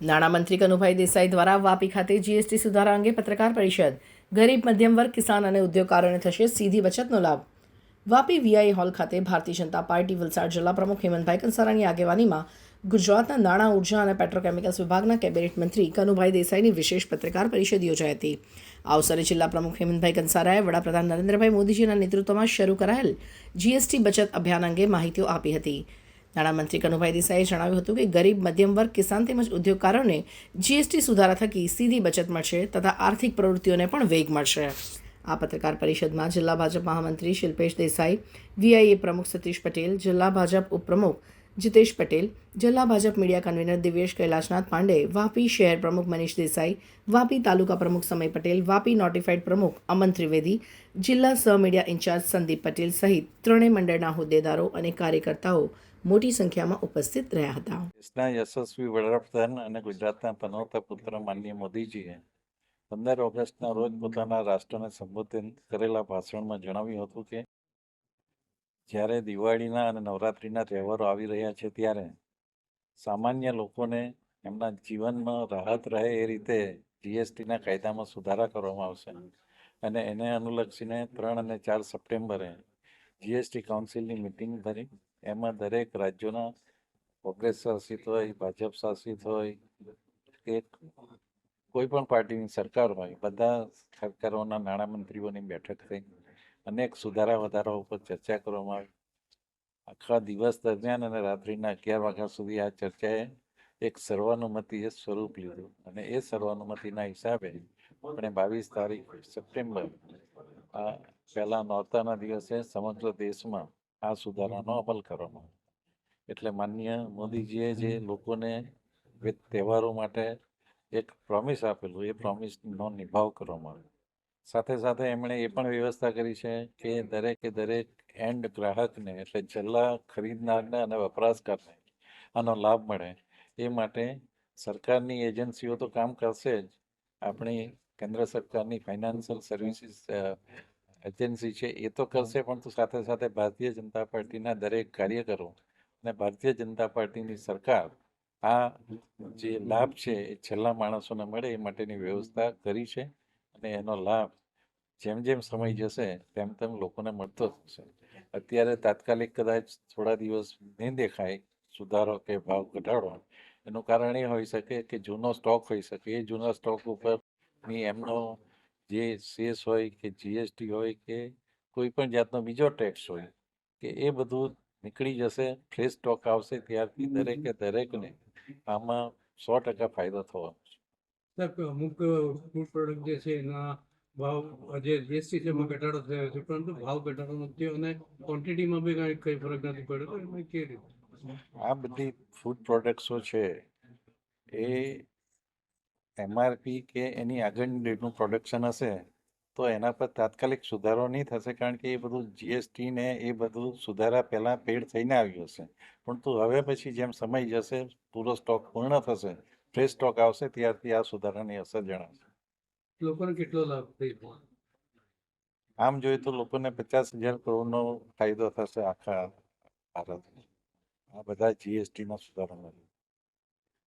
નાણામંત્રી કનુભાઈ દેસાઈ દ્વારા વાપી ખાતે જીએસટી સુધારા અંગે પત્રકાર પરિષદ. ગરીબ, મધ્યમ વર્ગ, કિસાન અને ઉદ્યોગકારોને થશે સીધી બચતનો લાભ. વાપી વીઆઈ હોલ ખાતે ભારતીય જનતા પાર્ટી વલસાડ જિલ્લા પ્રમુખ હેમંતભાઈ કંસારાની આગેવાનીમાં ગુજરાતના નાણાં, ઊર્જા અને પેટ્રોકેમિકલ્સ વિભાગના કેબિનેટ મંત્રી કનુભાઈ દેસાઈની વિશેષ પત્રકાર પરિષદ યોજાઈ હતી. આ અવસરે જિલ્લા પ્રમુખ હેમંતભાઈ કંસારાએ વડાપ્રધાન નરેન્દ્રભાઈ મોદીજીના નેતૃત્વમાં શરૂ કરાયેલ જીએસટી બચત અભિયાન અંગે માહિતીઓ આપી હતી. નાણામંત્રી કનુભાઈ દેસાઈએ જણાવ્યું હતું કે ગરીબ, મધ્યમ વર્ગ, કિસાન તેમજ ઉદ્યોગકારોને જીએસટી સુધારા થકી સીધી બચત મળશે તથા આર્થિક પ્રવૃત્તિઓને પણ વેગ મળશે. આ પત્રકાર પરિષદમાં જિલ્લા ભાજપ મહામંત્રી શિલ્પેશ દેસાઈ વીઆઈએ પ્રમુખ સતીશ પટેલ, જિલ્લા ભાજપ ઉપપ્રમુખ જીતેશ પટેલ, જિલ્લા ભાજપ મીડિયા કન્વીનર દિવ્યેશ કૈલાશનાથ પાંડે, વાપી શહેર પ્રમુખ મનીષ દેસાઈ, વાપી તાલુકા પ્રમુખ સમય પટેલ, વાપી નોટિફાઈડ પ્રમુખ અમન ત્રિવેદી, જિલ્લા સહ મીડિયા ઇન્ચાર્જ સંદીપ પટેલ સહિત ત્રણેય મંડળના હોદ્દેદારો અને કાર્યકર્તાઓ મોટી સંખ્યામાં ઉપસ્થિત રહ્યા હતા. દેશના યશસ્વી વડાપ્રધાન અને ગુજરાતના પનોતા પુત્ર માનનીય મોદીજીએ પંદર ઓગસ્ટના રોજ પોતાના રાષ્ટ્રને સંબોધન કરેલા ભાષણમાં જણાવ્યું હતું કે, જ્યારે દિવાળીના અને નવરાત્રિના તહેવારો આવી રહ્યા છે ત્યારે સામાન્ય લોકોને એમના જીવનમાં રાહત રહે એ રીતે જીએસટીના કાયદામાં સુધારા કરવામાં આવશે અને એને અનુલક્ષીને ત્રણ અને ચાર સપ્ટેમ્બરે જીએસટી કાઉન્સિલની મિટિંગ ભરી એમાં દરેક રાજ્યોના કોંગ્રેસ શાસિત હોય, ભાજપ શાસિત હોય, કે કોઈ પણ પાર્ટીની સરકાર હોય, બધા સરકારોના નાણામંત્રીઓની બેઠક થઈ અનેક સુધારા વધારા ઉપર ચર્ચા કરવામાં આવી. આખા દિવસ દરમિયાન અને રાત્રિના અગિયાર વાગ્યા સુધી આ ચર્ચાએ એક સર્વાનુમતિએ સ્વરૂપ લીધું અને એ સર્વાનુમતિના હિસાબે આપણે બાવીસ તારીખ, સપ્ટેમ્બર, આ પહેલા નોરતાના દિવસે સમગ્ર દેશમાં આ સુધારાનો અમલ કરવામાં એટલે માન્ય મોદીજીએ જે લોકોને તહેવારો માટે એક પ્રોમિસ આપેલું એ પ્રોમિસનો નિભાવ કરવામાં આવ્યો. સાથે સાથે એમણે એ પણ વ્યવસ્થા કરી છે કે દરેકે દરેક એન્ડ ગ્રાહકને એટલે છેલ્લા ખરીદનારને અને વપરાશકારને આનો લાભ મળે એ માટે સરકારની એજન્સીઓ તો કામ કરશે જ. આપણી કેન્દ્ર સરકારની ફાઇનાન્શિયલ સર્વિસીસ એજન્સી છે એ તો કરશે પણ તો સાથે સાથે ભારતીય જનતા પાર્ટીના દરેક કાર્યકરો અને ભારતીય જનતા પાર્ટીની સરકાર આ જે લાભ છે એ છેલ્લા માણસોને મળે એ માટેની વ્યવસ્થા કરી છે અને એનો લાભ જેમ જેમ સમય જશે તેમ તેમ લોકોને મળતો થશે અત્યારે તાત્કાલિક કદાચ થોડા દિવસ નહીં દેખાય સુધારો કે ભાવ ઘટાડો એનું કારણ એ હોઈ શકે કે જૂનો સ્ટોક હોઈ શકે. એ જૂના સ્ટોક ઉપરની એમનો જે સેસ હોય કે જીએસટી હોય કે કોઈ પણ જાતનો બીજો ટેક્સ હોય કે એ બધું નીકળી જશે ફ્રેશ સ્ટોક આવશે ત્યારથી દરેકે દરેકને આમાં સો ટકા ફાયદો થવાનો છે અમુક ફૂડ પ્રોડક્ટ જે છે એના ભાવ જે જીએસટી છે એમાં ઘટાડો થયો છે પરંતુ ભાવ ઘટાડો નથી અને ક્વોન્ટિટીમાં બી કાંઈ કંઈ ફરક નથી પડ્યો. એમાં કેવી રીતે? આ બધી ફૂડ પ્રોડક્ટ્સો છે એ એમઆરપી કે એની આગળની ડેટનું પ્રોડક્શન હશે તો એના પર તાત્કાલિક સુધારો નહીં થશે કારણ કે એ બધું જીએસટી ને એ બધું સુધારા પહેલાં પેડ થઈને આવ્યું હશે. પણ તો હવે પછી જેમ સમય જશે પૂરો સ્ટોક પૂર્ણ થશે ફ્રેશ સ્ટોક આવશે ત્યારથી આ સુધારાની અસર જણાશે. લોકોને કેટલો લાભ થઈ આમ જોઈએ તો લોકોને પચાસ હજાર કરોડનો ફાયદો થશે આખા ભારતમાં આ બધા જીએસટીના સુધારાના લીધે